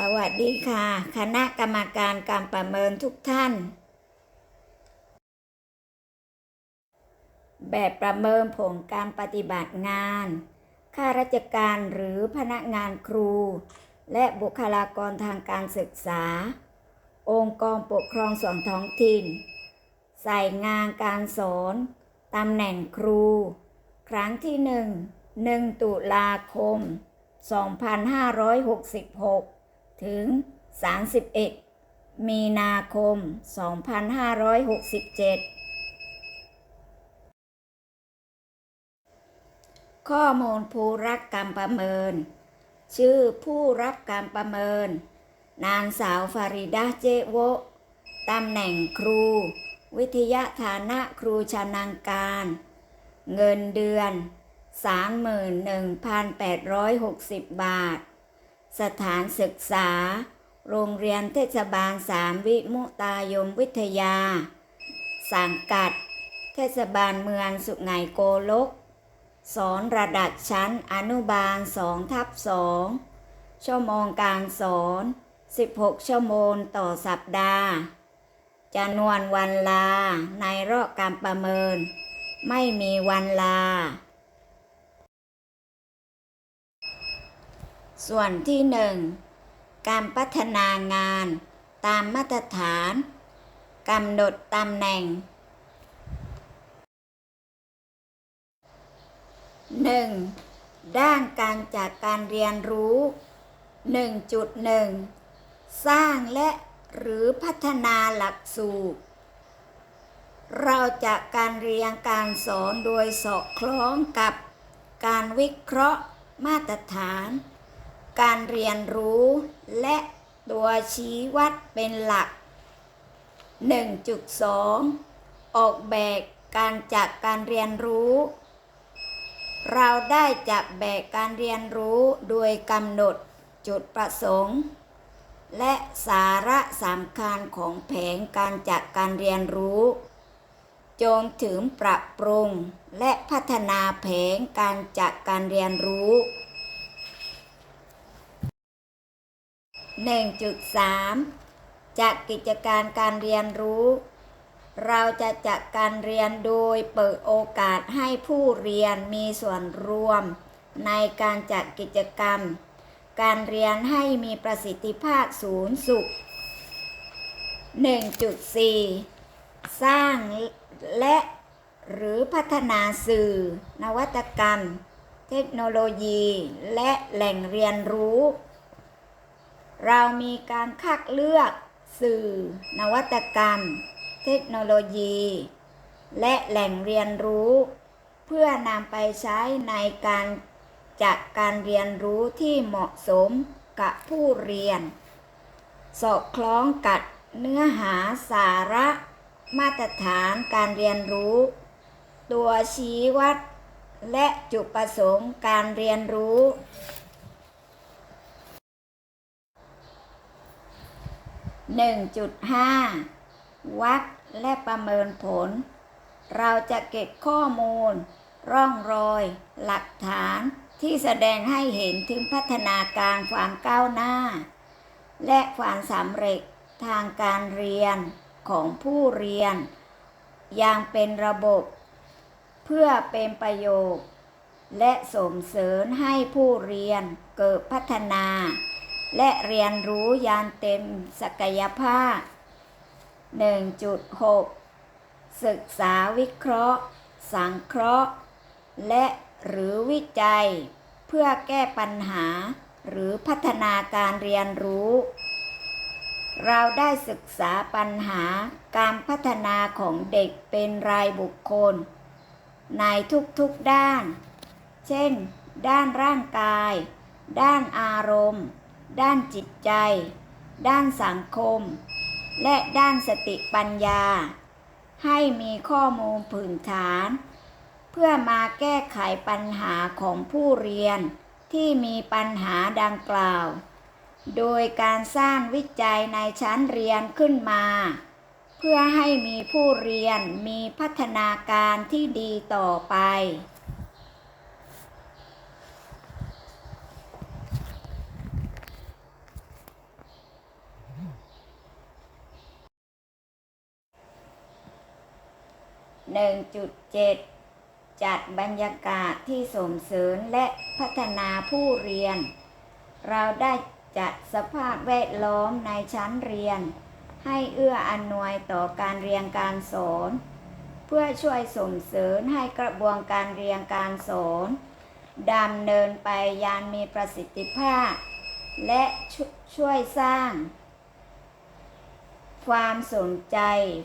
สวัสดีค่ะ คณะกรรมการการประเมินทุกท่าน แบบประเมินผลการปฏิบัติงาน ข้าราชการหรือพนักงานครู และบุคลากรทางการศึกษา องค์กรปกครองส่วนท้องถิ่น ใส่งานการสอนตำแหน่งครู ครั้งที่หนึ่งหนึ่งตุลาคม2566 ถึง 31 มีนาคม 2567 ข้อมูลผู้รับการประเมิน ชื่อผู้รับการประเมิน นางสาวฟาริดาเจโวะตำแหน่งครู วิทยาฐานะครูชำนาญการ เงินเดือน 31,860 บาท สถานศึกษา โรงเรียนเทศบาลสามวิมุตายมวิทยา สังกัด เทศบาลเมืองสุไหงโกลก สอนระดับชั้นอนุบาล2ทับ2ชั่วโมงการสอน 16 ชั่วโมงต่อสัปดาห์จำนวนวันลาในรอบการประเมิน ไม่มีวันลา ส่วนที่หนึ่งการพัฒนางานตามมาตรฐานกำหนดตำแหน่ง 1. ด้านการจากการเรียนรู้ 1.1 สร้างและหรือพัฒนาหลักสูตร เราจากการเรียนการสอนโดยสอดคล้องกับการวิเคราะห์มาตรฐาน การเรียนรู้ และตัวชี้วัดเป็นหลัก 1.2 ออกแบบการจัดการเรียนรู้ เราได้จัดแบบการเรียนรู้โดยกำหนดจุดประสงค์ และสาระสำคัญของแผนการจัดการเรียนรู้จนถึงปรับปรุงและพัฒนาแผนการจัดการเรียนรู้ 1.3 จากกิจการการเรียนรู้ เราจะจัดการเรียนโดยเปิดโอกาสให้ผู้เรียนมีส่วนร่วม ในการจัดกิจกรรม การเรียนให้มีประสิทธิภาพสูงสุด 1.4 สร้างและหรือพัฒนาสื่อ นวัตกรรม เทคโนโลยี และแหล่งเรียนรู้ เรามีการคัดเลือกสื่อ นวัตกรรม เทคโนโลยี และแหล่งเรียนรู้ เพื่อนำไปใช้ในการจัดการเรียนรู้ที่เหมาะสมกับผู้เรียน สอดคล้องกับเนื้อหาสาระมาตรฐานการเรียนรู้ ตัวชี้วัด และจุดประสงค์การเรียนรู้ 1.5 วัดและประเมินผล เราจะเก็บข้อมูล ร่องรอย หลักฐานที่แสดงให้เห็นถึงพัฒนาการความก้าวหน้า และความสำเร็จทางการเรียนของผู้เรียน อย่างเป็นระบบ เพื่อเป็นประโยชน์และส่งเสริมให้ผู้เรียนเกิดพัฒนา และเรียนรู้ยางเต็มศักยภาพ 1.6 ศึกษาวิเคราะห์ สังเคราะห์ และหรือวิจัย เพื่อแก้ปัญหา หรือพัฒนาการเรียนรู้ เราได้ศึกษาปัญหาการพัฒนาของเด็กเป็นรายบุคคล ในทุกๆด้าน เช่น ด้านร่างกาย ด้านอารมณ์ ด้านจิตใจ ด้านสังคม และด้านสติปัญญา ให้มีข้อมูลพื้นฐาน เพื่อมาแก้ไขปัญหาของผู้เรียนที่มีปัญหาดังกล่าว โดยการสร้างวิจัยในชั้นเรียนขึ้นมา เพื่อให้มีผู้เรียนมีพัฒนาการที่ดีต่อไป 1.7 จัดบรรยากาศที่ส่งเสริญและพัฒนาผู้เรียน เราได้จัดสภาพแวดล้อมในชั้นเรียน ให้เอื้ออำนวยต่อการเรียนการสอน เพื่อช่วยส่งเสริมให้กระบวนการเรียนการสอนดำเนินไปยางมีประสิทธิภาพ และชช่วยสร้าง ความสนใจ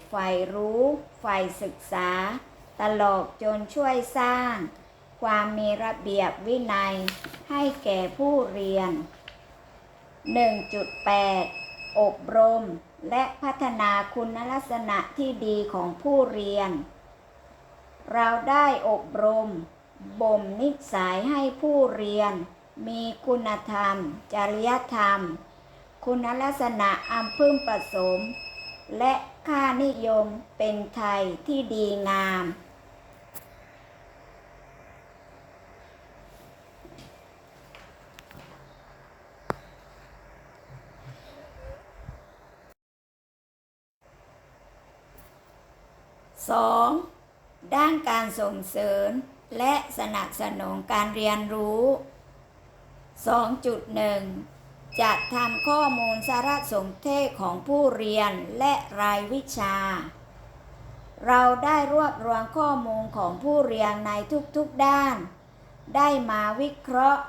ใฝ่รู้ใฝ่ศึกษา ตลอดจนช่วยสร้าง ความมีระเบียบวินัยให้แก่ผู้เรียน 1.8 อบรม และพัฒนาคุณลักษณะที่ดีของผู้เรียน เราได้อบรม บ่มนิสัยให้ผู้เรียน มีคุณธรรม จริยธรรม คุณลักษณะอันพึงประสม และค่านิยมเป็นไทยที่ดีงาม 2. ด้านการส่งเสริมและสนับสนุนการเรียนรู้ 2.1 จัดทำข้อมูลสารสนเทศของผู้เรียนและรายวิชา เราได้รวบรวมข้อมูลของผู้เรียนในทุกๆด้าน ได้มาวิเคราะห์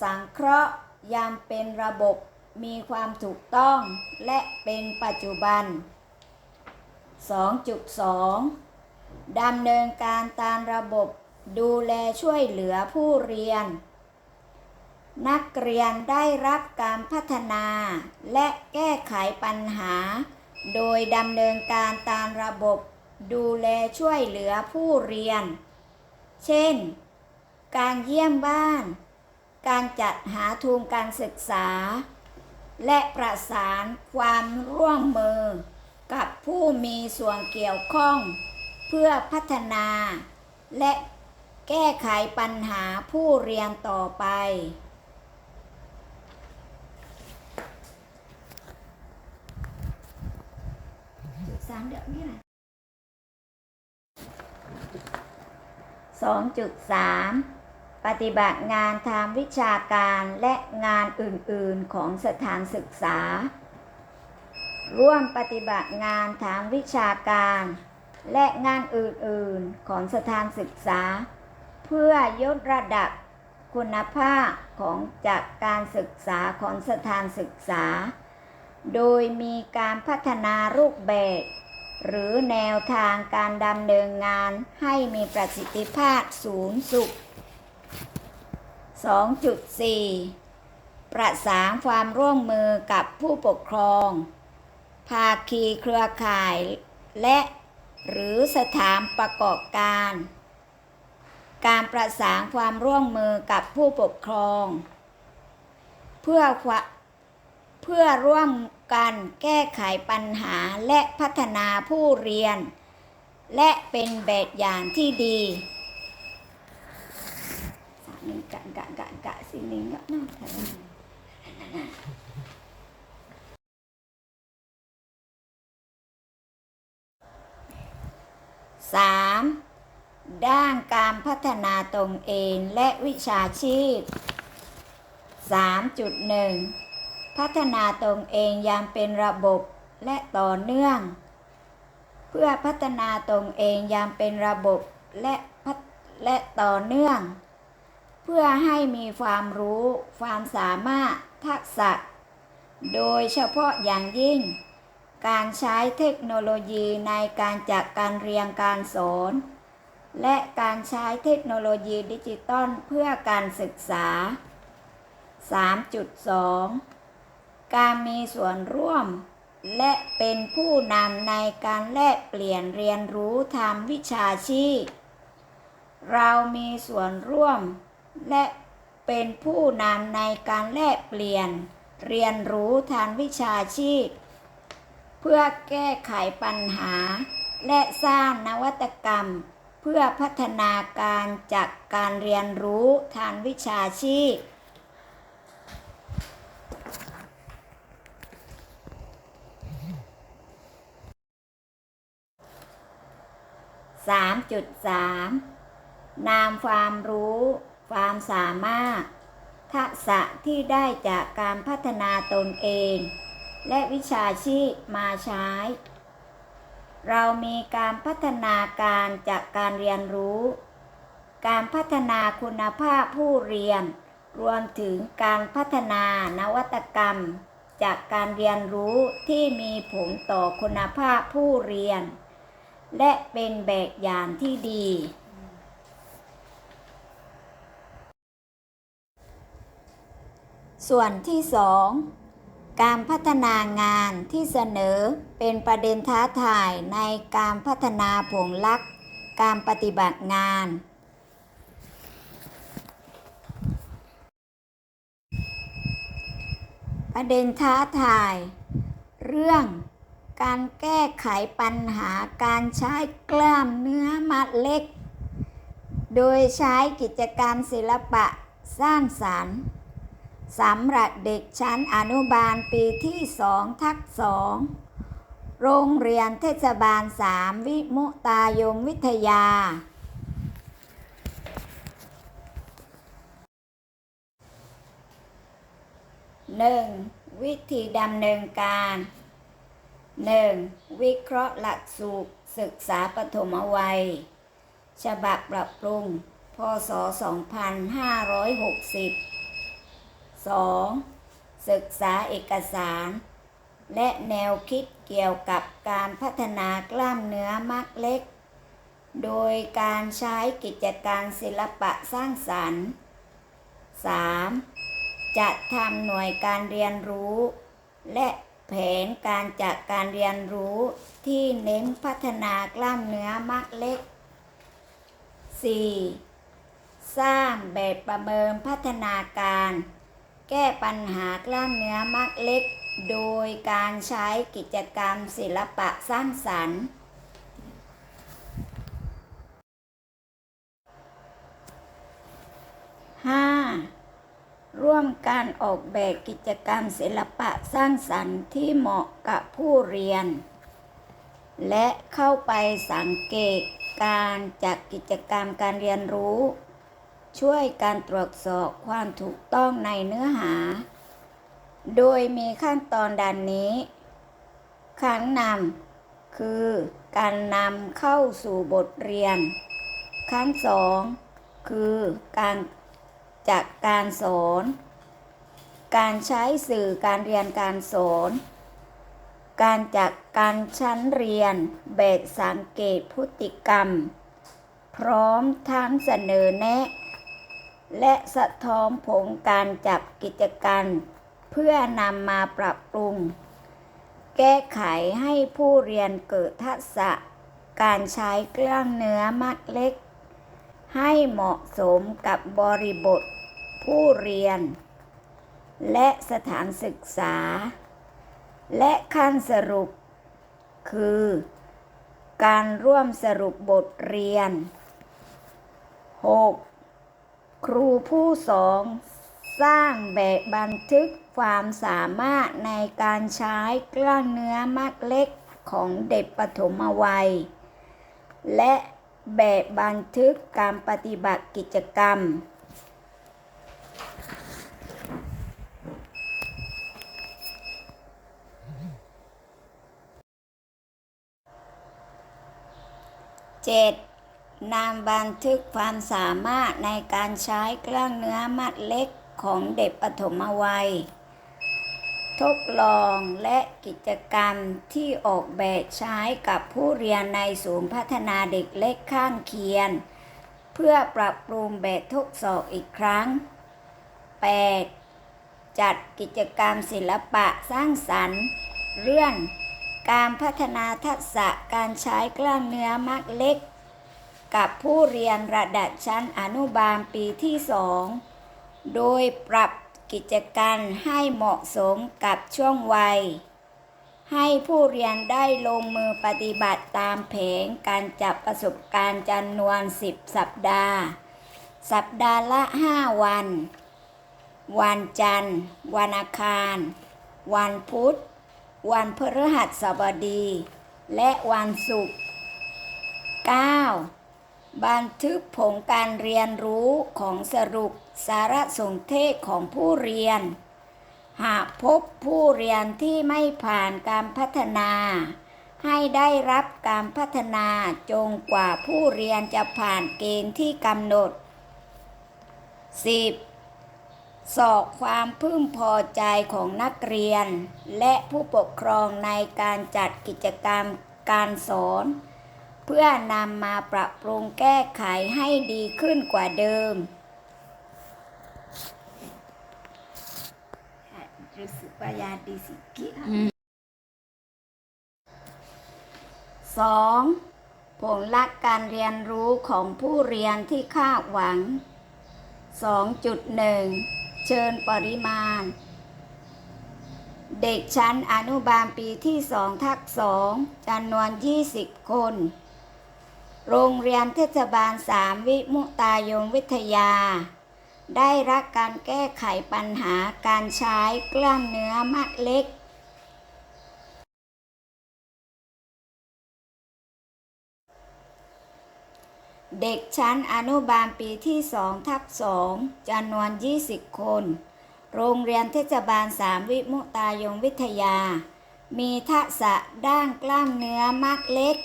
สังเคราะห์ยามเป็นระบบมีความถูกต้องและเป็นปัจจุบัน 2.2 ดำเนินการตามระบบดูแลช่วยเหลือผู้เรียน นักเรียนได้รับการพัฒนา และแก้ไขปัญหา โดยดำเนินการตามระบบดูแลช่วยเหลือผู้เรียน เช่น การเยี่ยมบ้าน การจัดหาทุนการศึกษา และประสานความร่วมมือ กับผู้มีส่วนเกี่ยวข้อง เพื่อพัฒนา และแก้ไขปัญหาผู้เรียนต่อไป สามเดือนนี่แหละสองจุดสามปฏิบัติงานทางวิชาการและงานอื่นๆของสถานศึกษา ร่วมปฏิบัติงานทางวิชาการ และงานอื่นๆของสถานศึกษา เพื่อยกระดับคุณภาพของจากการศึกษาของสถานศึกษา โดยมีการพัฒนารูปแบบ หรือแนวทางการดำเนินงานให้มีประสิทธิภาพสูงสุด 2.4 ประสานความร่วมมือกับผู้ปกครอง ภาคีเครือข่าย และหรือสถานประกอบการ การประสานความร่วมมือกับผู้ปกครอง เพื่อเพื่อร่วม กันแก้ไขปัญหาและพัฒนาผู้เรียน และเป็นแบบอย่างที่ดีสามหนึ่งกะกะกะกะสี่หนึ่งกะน้องแถว 3. ด้านการพัฒนาตนเองและวิชาชีพ 3.1 พัฒนาตนเองอย่างเป็นระบบและต่อเนื่อง เพื่อพัฒนาตนเองอย่างเป็นระบบและพัฒและต่อเนื่อง เพื่อให้มีความรู้ความสามารถทักษะ โดยเฉพาะอย่างยิ่ง การใช้เทคโนโลยีในการจัดการเรียนการสอนและการใช้เทคโนโลยีดิจิตอลเพื่อการศึกษา 3.2 การมีส่วนร่วม และเป็นผู้นำในการแลกเปลี่ยนเรียนรู้ทางวิชาชีพ เรามีส่วนร่วม และเป็นผู้นำในการแลกเปลี่ยน เรียนรู้ทางวิชาชีพ เพื่อแก้ไขปัญหา และสร้างนวัตกรรม เพื่อพัฒนาการจากการเรียนรู้ทางวิชาชีพ 3.3 นามความรู้ ความสามารถ ทักษะที่ได้จากการพัฒนาตนเอง และวิชาชีพมาใช้ เรามีการพัฒนาการจากการเรียนรู้ การพัฒนาคุณภาพผู้เรียน รวมถึงการพัฒนานวัตกรรม จากการเรียนรู้ที่มีผลต่อคุณภาพผู้เรียน และเป็นแบบอย่างที่ดี ส่วนที่สองการพัฒนางานที่เสนอเป็นประเด็นท้าทายในการพัฒนาผลลัพธ์การปฏิบัติงาน ประเด็นท้าทาย เรื่อง การแก้ไขปัญหาการใช้กล้ามเนื้อมัดเล็ก โดยใช้กิจกรรมศิลปะสร้างสรรค์สำหรับเด็กชั้นอนุบาลปีที่สองทักสองโรงเรียนเทศบาลสามวิมุตายมวิทยาหนึ่งวิธีดำเนินการ 1. วิเคราะห์หลักสูตรศึกษาปฐมวัย ฉบับปรับปรุง พศ 2560 2. ศึกษาเอกสาร และแนวคิดเกี่ยวกับการพัฒนากล้ามเนื้อมัดเล็ก โดยการใช้กิจการศิลปะสร้างสรรค์ 3. จัดทำหน่วยการเรียนรู้ และ แผนการจัดการเรียนรู้ที่เน้นพัฒนากล้ามเนื้อมักเล็ก 4. สร้างแบบประเมินพัฒนาการ แก้ปัญหากล้ามเนื้อมักเล็ก โดยการใช้กิจกรรมศิลปะสร้างสรรค์ 5. ร่วมการออกแบบกิจกรรมศิลปะสร้างสรรค์ที่เหมาะกับผู้เรียน และเข้าไปสังเกตการจากกิจกรรมการเรียนรู้ ช่วยการตรวจสอบความถูกต้องในเนื้อหา โดยมีขั้นตอนดังนี้ ขั้นนำคือการนำเข้าสู่บทเรียน ขั้นสองคือการ จากการสอน การใช้สื่อการเรียนการสอน การจัดการชั้นเรียนแบบสังเกตพฤติกรรม พร้อมทั้งเสนอแนะ และสะท้อนผลการจับกิจการเพื่อนำมาปรับปรุง แก้ไขให้ผู้เรียนเกิดทักษะ การใช้กล้ามเนื้อมัดเล็ก ให้เหมาะสมกับบริบท ผู้เรียน และสถานศึกษา และขั้นสรุป คือ การร่วมสรุปบทเรียน 6. ครูผู้สอนสร้างแบบบันทึกความสามารถในการใช้กล้ามเนื้อมัดเล็กของเด็กปฐมวัย และแบบบันทึกการปฏิบัติกิจกรรม 7. นำบันทึกความสามารถในการใช้กล้ามเนื้อมัดเล็กของเด็กปฐมวัย ทดลองและกิจกรรมที่ออกแบบใช้กับผู้เรียนในศูนย์พัฒนาเด็กเล็กข้างเคียนเพื่อปรับปรุงแบบทดสอบอีกครั้ง 8. จัดกิจกรรมศิลปะสร้างสรรค์ เรื่อง การพัฒนาทักษะการใช้กล้ามเนื้อมัดเล็ก กับผู้เรียนระดับชั้นอนุบาลปีที่สองโดยปรับกิจการให้เหมาะสมกับช่วงวัย ให้ผู้เรียนได้ลงมือปฏิบัติตามแผนการจับประสบการณ์จำนวน 10 สัปดาห์ สัปดาห์ละ 5 วัน วันจันทร์ วันอังคาร วันพุธ วันพฤหัสบดี และวันศุกร์ 9. บันทึกผลการเรียนรู้ของสรุปสารสนเทศของผู้เรียน หากพบผู้เรียนที่ไม่ผ่านการพัฒนา ให้ได้รับการพัฒนาจงกว่าผู้เรียนจะผ่านเกณฑ์ที่กำหนด 10. สอบความพึงพอใจของนักเรียน และผู้ปกครองในการจัดกิจกรรมการสอน เพื่อนำมาปรับปรุงแก้ไขให้ดีขึ้นกว่าเดิมรู้สึกว่ายาดีสิกิสองผลลัพธ์การเรียนรู้ของผู้เรียนที่คาดหวัง 2.1 เชิญปริมาณ เด็กชั้นอนุบาลปีที่สองทักสองจำนวน 20 คน โรงเรียนเทศบาลสามวิมุตายงวิทยา ได้รับการแก้ไขปัญหาการใช้กล้ามเนื้อมัดเล็ก เด็กชั้นอนุบาลปีที่2ทับ2จำนวน 20 คน โรงเรียนเทศบาล3วิมุตายงวิทยา มีทักษะด้านกล้ามเนื้อมัดเล็ก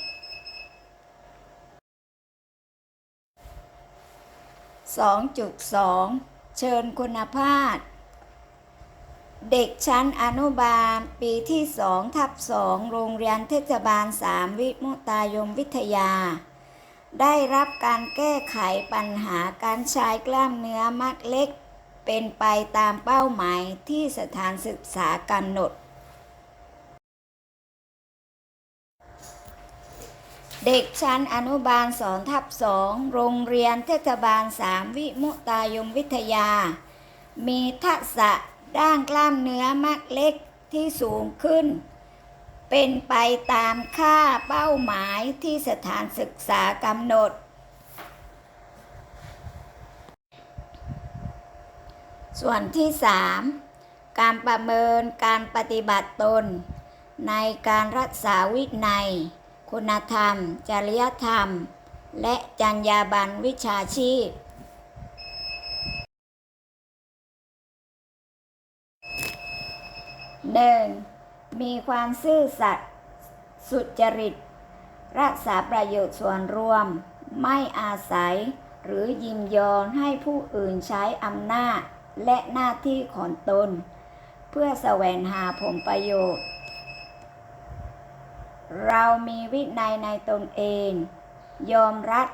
2.2 เชิญคุณภาพ เด็กชั้นอนุบาลปีที่2ทับ2โรงเรียนเทศบาล3วิมุตายมวิทยา ได้รับการแก้ไขปัญหาการใช้กล้ามเนื้อมัดเล็ก เป็นไปตามเป้าหมายที่สถานศึกษากำหนด เด็กชั้นอนุบาลสองทับสองโรงเรียนเทศบาลสามวิมุตายมวิทยา มีทักษะด้านกล้ามเนื้อมัดเล็กที่สูงขึ้น เป็นไปตามค่าเป้าหมายที่สถานศึกษากำหนด ส่วนที่ 3 การประเมินการปฏิบัติตน ในการรักษาวินัย คุณธรรม จริยธรรม และจรรยาบรรณวิชาชีพ 1. มีความซื่อสัตย์สุจริต รักษาประโยชน์ส่วนรวม ไม่อาศัย หรือยินยอมให้ผู้อื่นใช้อำนาจและหน้าที่ของตน เพื่อแสวงหาผลประโยชน์ เรามีวินัยในตนเอง ยอมรับ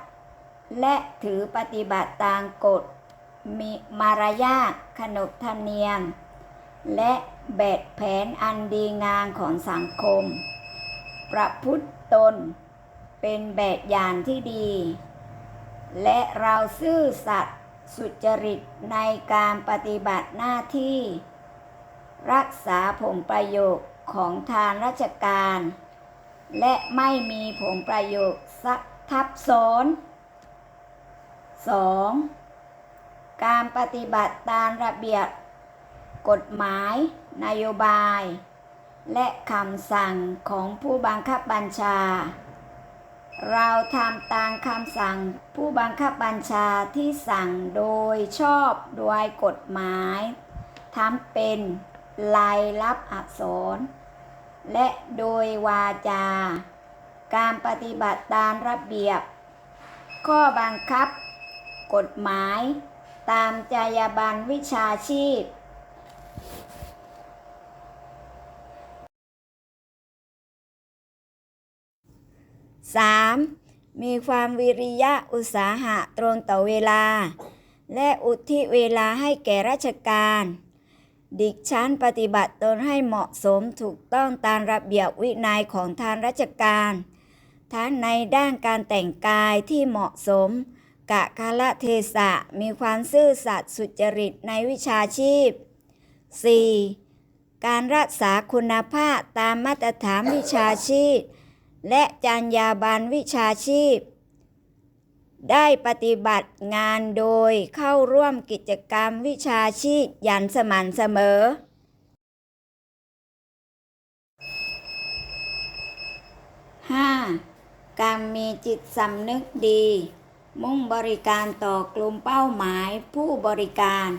และถือปฏิบัติตามกฎ มีมารยาทขนบธรรมเนียม และ แบบแผนอันดีงามของสังคม ประพฤติตน เป็นแบบอย่างที่ดี และเราซื่อสัตย์สุจริตในการปฏิบัติหน้าที่ รักษาผลประโยชน์ของทางราชการ และไม่มีผลประโยชน์สักทับซ้อน 2. การปฏิบัติตามระเบียบกฎหมาย นโยบาย และคำสั่งของผู้บังคับบัญชา เราทำตามคำสั่งผู้บังคับบัญชาที่สั่งโดยชอบโดยกฎหมายทำเป็นลายลับอักษร และโดยวาจา การปฏิบัติตามระเบียบ ข้อบังคับ กฎหมาย ตามจรรยาบรรณวิชาชีพ 3. มีความวิริยะอุตสาหะตรงต่อเวลา และอุทิศเวลาให้แก่ราชการ ดิกชันปฏิบัติตนให้เหมาะสมถูกต้องตามระเบียบวินัยของทางราชการ ทั้งในด้านการแต่งกายที่เหมาะสมกะคาละเทศะมีความซื่อสัตย์สุจริตในวิชาชีพ 4. การรักษาคุณภาพตามมาตรฐานวิชาชีพ และจรรยาบรรณวิชาชีพ ได้ปฏิบัติงานโดยเข้าร่วมกิจกรรมวิชาชีพอย่างสม่ำเสมอ 5. การมีจิตสำนึกดี มุ่งบริการต่อกลุ่มเป้าหมายผู้บริการ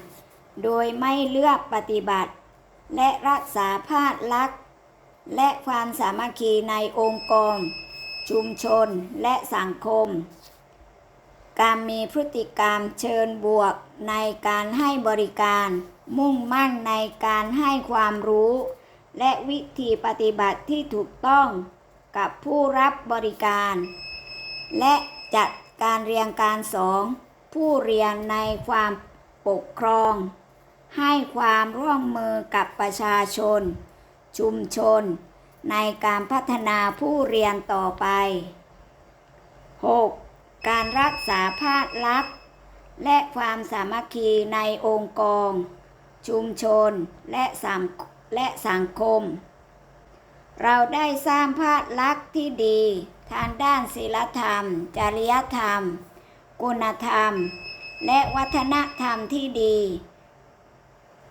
โดยไม่เลือกปฏิบัติ และรักษาภาพลักษณ์ และความสามัคคีในองค์กร ชุมชนและสังคม การมีพฤติกรรมเชิญบวกในการให้บริการ มุ่งมั่นในการให้ความรู้ และวิธีปฏิบัติที่ถูกต้องกับผู้รับบริการ และจัดการเรียนการสอนผู้เรียนในความปกครอง ให้ความร่วมมือกับประชาชน ชุมชน ในการพัฒนาผู้เรียนต่อไป 6. การรักษาภาพลักษณ์และความสามัคคีในองค์กร ชุมชนและสังและสังคม เราได้สร้างภาพลักษณ์ที่ดี ทางด้านศีลธรรม จริยธรรม คุณธรรม และวัฒนธรรมที่ดี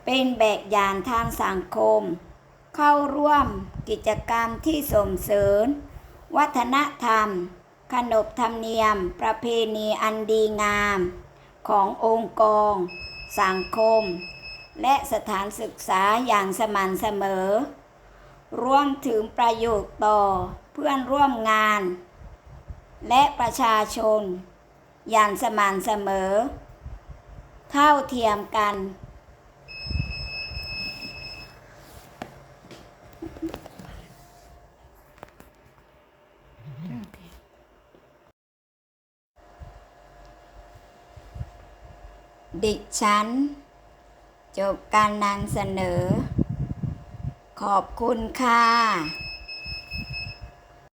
เป็นแบบอย่างทางสังคม เข้าร่วมกิจกรรมที่ส่งเสริม วัฒนธรรม ขนบธรรมเนียม ประเพณีอันดีงาม ขององค์กรสังคม และสถานศึกษาอย่างสม่ำเสมอ รวมถึงประโยชน์ต่อเพื่อนร่วมงาน และประชาชน อย่างสม่ำเสมอ เท่าเทียมกัน ดิฉัน จบการนำเสนอ ขอบคุณค่ะ